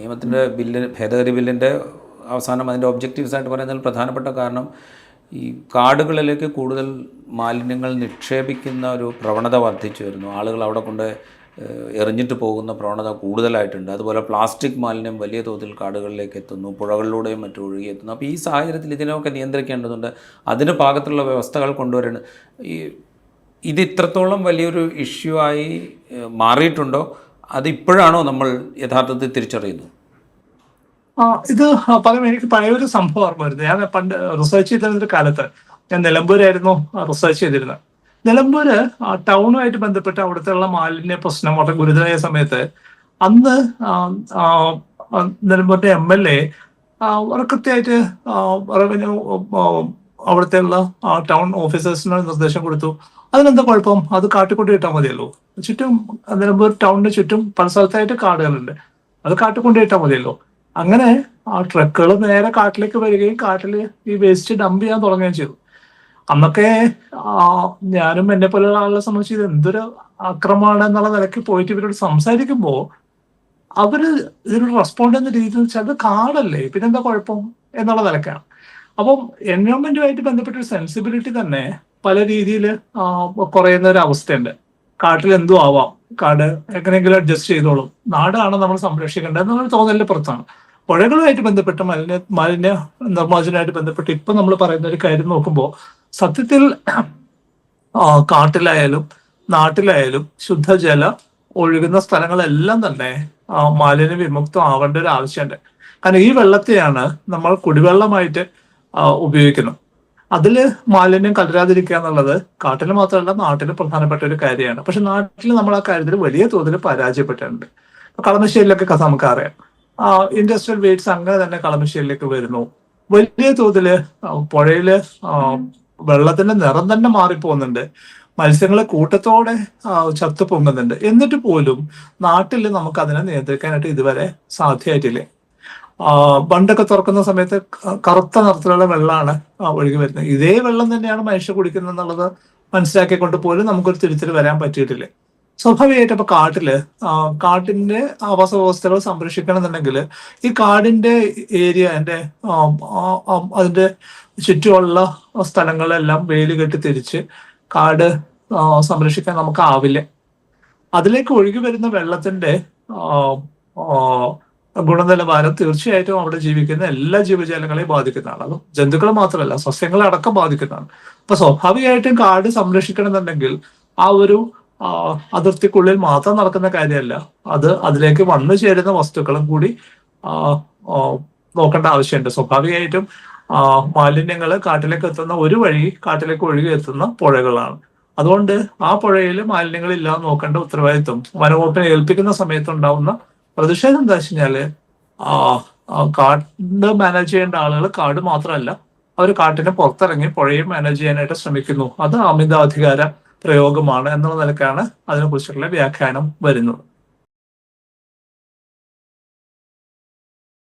നിയമത്തിന്റെ ബില്ല് ഭേദഗതി ബില്ലിന്റെ അവസാനം അതിന്റെ ഒബ്ജക്റ്റീവ്സ് ആയിട്ട് പറയുന്നതിൽ പ്രധാനപ്പെട്ട കാരണം ഈ കാടുകളിലേക്ക് കൂടുതൽ മാലിന്യങ്ങൾ നിക്ഷേപിക്കുന്ന ഒരു പ്രവണത വർദ്ധിച്ചു വരുന്നു. ആളുകൾ അവിടെ കൊണ്ട് എറിഞ്ഞിട്ട് പോകുന്ന പ്രവണത കൂടുതലായിട്ടുണ്ട്. അതുപോലെ പ്ലാസ്റ്റിക് മാലിന്യം വലിയ തോതിൽ കാടുകളിലേക്ക് എത്തുന്നു പുഴകളിലൂടെയും മറ്റും ഒഴുകിയെത്തുന്നു അപ്പോൾ ഈ സാഹചര്യത്തിൽ ഇതിനൊക്കെ നിയന്ത്രിക്കേണ്ടതുണ്ട്. അതിന് പാകത്തിലുള്ള വ്യവസ്ഥകൾ കൊണ്ടുവരേണ്ടത്. ഈ ഇത് ഇത്രത്തോളം വലിയൊരു ഇഷ്യൂ ആയി മാറിയിട്ടുണ്ടോ? അത് ഇപ്പോഴാണോ നമ്മൾ യഥാർത്ഥത്തിൽ തിരിച്ചറിയുന്നത്? ഇത് പറയുമ്പോൾ എനിക്ക് പഴയൊരു സംഭവം ഓർമ്മ വരുന്നത്. ഞാൻ പണ്ട് റിസർച്ച് ചെയ്തിരുന്ന കാലത്ത് ഞാൻ നിലമ്പൂരായിരുന്നു റിസർച്ച് ചെയ്തിരുന്നത്. നിലമ്പൂര് ടൗണുമായിട്ട് ബന്ധപ്പെട്ട് അവിടുത്തെ ഉള്ള മാലിന്യ പ്രശ്നം വളരെ ഗുരുതരമായ സമയത്ത് അന്ന് നിലമ്പൂരിന്റെ എം എൽ എ വളരെ കൃത്യമായിട്ട് അവിടുത്തെ ഉള്ള ടൗൺ ഓഫീസേഴ്സിന് നിർദ്ദേശം കൊടുത്തു. അതിനെന്താ കുഴപ്പം? അത് കാട്ടിക്കൊണ്ട് ഇട്ടാൽ മതിയല്ലോ. ചുറ്റും നിലമ്പൂർ ടൗണിന് ചുറ്റും പല സ്ഥലത്തായിട്ട് കാടുകളുണ്ട്. അത് കാട്ടിക്കൊണ്ട് ഇട്ടാൽ മതിയല്ലോ. അങ്ങനെ ആ ട്രക്കുകൾ നേരെ കാട്ടിലേക്ക് വരികയും കാട്ടിൽ ഈ വേസ്റ്റ് ഡംപ് ചെയ്യാൻ തുടങ്ങുകയും ചെയ്തു. അന്നൊക്കെ ആ, ഞാനും എന്നെ പോലെയുള്ള ആളുകളെ സംബന്ധിച്ച് ഇത് എന്തൊരു അക്രമമാണ് എന്നുള്ള നിലയ്ക്ക് പോയിട്ട് ഇവരോട് സംസാരിക്കുമ്പോൾ അവർ ഇതിനോട് റെസ്പോണ്ട് ചെയ്യുന്ന രീതി എന്ന് വെച്ചാൽ അത് കാടല്ലേ? പിന്നെന്താ കുഴപ്പം? എന്നുള്ള നിലക്കാണ് അപ്പം എൻവയോൺമെന്റുമായിട്ട് ബന്ധപ്പെട്ട ഒരു സെൻസിബിലിറ്റി തന്നെ പല രീതിയിൽ കുറയുന്ന ഒരു അവസ്ഥയുണ്ട് കാട്ടിൽ എന്തും ആവാം. കാട് എങ്ങനെയെങ്കിലും അഡ്ജസ്റ്റ് ചെയ്തോളും. നാടാണ് നമ്മൾ സംരക്ഷിക്കേണ്ടത് എന്നൊരു തോന്നലിന്റെ പുറത്താണ്. പുഴകളുമായിട്ട് ബന്ധപ്പെട്ട് മലിന മാലിന്യ നിർമ്മാർജനമായിട്ട് ബന്ധപ്പെട്ട് ഇപ്പൊ നമ്മൾ പറയുന്ന ഒരു കാര്യം നോക്കുമ്പോൾ സത്യത്തിൽ കാട്ടിലായാലും നാട്ടിലായാലും ശുദ്ധജല ഒഴുകുന്ന സ്ഥലങ്ങളെല്ലാം തന്നെ മാലിന്യ വിമുക്തം ആവേണ്ട ഒരു ആവശ്യമുണ്ട്. കാരണം ഈ വെള്ളത്തെയാണ് നമ്മൾ കുടിവെള്ളമായിട്ട് ആ, അതിൽ മാലിന്യം കലരാതിരിക്കുക എന്നുള്ളത് കാട്ടിൽ മാത്രമല്ല നാട്ടിൽ പ്രധാനപ്പെട്ട ഒരു കാര്യമാണ്. പക്ഷെ നാട്ടിൽ നമ്മൾ ആ കാര്യത്തിൽ വലിയ തോതിൽ പരാജയപ്പെട്ടിട്ടുണ്ട്. കളമശ്ശേരിയിലൊക്കെ കഥ നമുക്കറിയാം. ഇൻഡസ്ട്രിയൽ വേസ്റ്റ് അങ്ങനെ തന്നെ കളമശ്ശേരിയിലേക്ക് വരുന്നു. വലിയ തോതിൽ പുഴയിൽ വെള്ളത്തിന്റെ നിറം തന്നെ മാറിപ്പോകുന്നുണ്ട്. മത്സ്യങ്ങളെ കൂട്ടത്തോടെ ചത്തു പൊങ്ങുന്നുണ്ട്. എന്നിട്ട് പോലും നാട്ടിൽ നമുക്ക് അതിനെ നിയന്ത്രിക്കാനായിട്ട് ഇതുവരെ സാധ്യമായിട്ടില്ല. ബണ്ടൊക്കെ തുറക്കുന്ന സമയത്ത് കറുത്ത നിറത്തിലുള്ള വെള്ളമാണ് ഒഴുകി വരുന്നത്. ഇതേ വെള്ളം തന്നെയാണ് മനുഷ്യ കുടിക്കുന്നത് എന്നുള്ളത് മനസ്സിലാക്കിക്കൊണ്ട് പോലും നമുക്കൊരു തിരുത്തിൽ വരാൻ പറ്റിയിട്ടില്ല. സ്വാഭാവികമായിട്ട് ഇപ്പൊ കാട്ടിൽ കാട്ടിന്റെ ആവാസ വ്യവസ്ഥകൾ സംരക്ഷിക്കണമെന്നുണ്ടെങ്കിൽ ഈ കാടിന്റെ ഏരിയ അതിന്റെ അതിന്റെ ചുറ്റുമുള്ള സ്ഥലങ്ങളെല്ലാം വേലി കെട്ടി തിരിച്ച് കാട് സംരക്ഷിക്കാൻ നമുക്ക് ആവില്ല അതിലേക്ക് ഒഴുകി വരുന്ന വെള്ളത്തിന്റെ ഗുണനിലവാരം തീർച്ചയായിട്ടും അവിടെ ജീവിക്കുന്ന എല്ലാ ജീവജാലങ്ങളെയും ബാധിക്കുന്നതാണ് അത് ജന്തുക്കൾ മാത്രമല്ല സസ്യങ്ങളെ അടക്കം ബാധിക്കുന്നതാണ് അപ്പൊ സ്വാഭാവികമായിട്ടും കാട് സംരക്ഷിക്കണമെന്നുണ്ടെങ്കിൽ ആ ഒരു അതിർത്തിക്കുള്ളിൽ മാത്രം നടക്കുന്ന കാര്യമല്ല. അത് അതിലേക്ക് വന്നു ചേരുന്ന വസ്തുക്കളും കൂടി നോക്കേണ്ട ആവശ്യമുണ്ട്. സ്വാഭാവികമായിട്ടും മാലിന്യങ്ങൾ കാട്ടിലേക്ക് എത്തുന്ന ഒരു വഴി കാട്ടിലേക്ക് ഒഴുകി എത്തുന്ന പുഴകളാണ്. അതുകൊണ്ട് ആ പുഴയിൽ മാലിന്യങ്ങൾ ഇല്ലാതെ നോക്കേണ്ട ഉത്തരവാദിത്വം വനവകുപ്പിനെ ഏൽപ്പിക്കുന്ന സമയത്ത് ഉണ്ടാവുന്ന പ്രതിഷേധം എന്താ വെച്ച് കഴിഞ്ഞാൽ കാട് മാനേജ് ചെയ്യേണ്ട ആളുകൾ കാട് മാത്രമല്ല അവർ കാട്ടിന് പുറത്തിറങ്ങി പുഴയും മാനേജ് ചെയ്യാനായിട്ട് ശ്രമിക്കുന്നു. അത് അമിതാധികാര പ്രയോഗമാണ് എന്നുള്ള നിലക്കാണ് അതിനെക്കുറിച്ചുള്ള വ്യാഖ്യാനം വരുന്നത്.